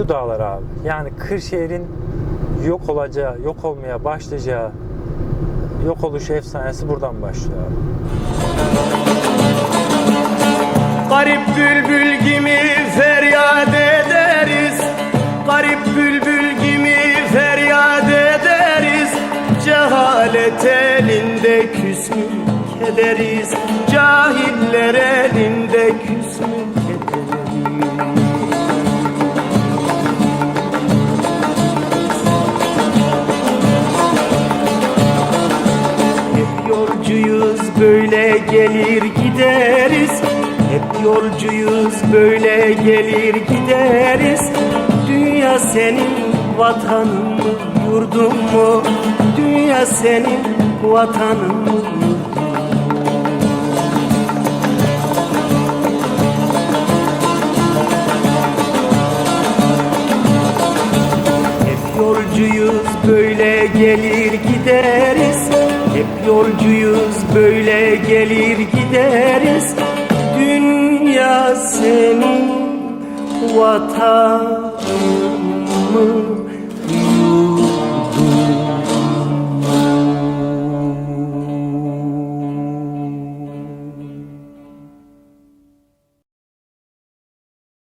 şu dağlar abi. Yani Kırşehir'in yok olacağı, yok olmaya başlayacağı yok oluş efsanesi buradan başlıyor. Garip bülbül gibi feryat ederiz Garip bülbül gibi feryat ederiz Cehalet elinde küsmük ederiz Cahiller elinde küsmük böyle gelir gideriz. Hep yolcuyuz böyle gelir gideriz. Dünya senin vatanın mı yurdun mu? Dünya senin vatanın mı? Hep yolcuyuz böyle gelir gideriz Hep yolcuyuz böyle gelir gideriz. Dünya senin vatanın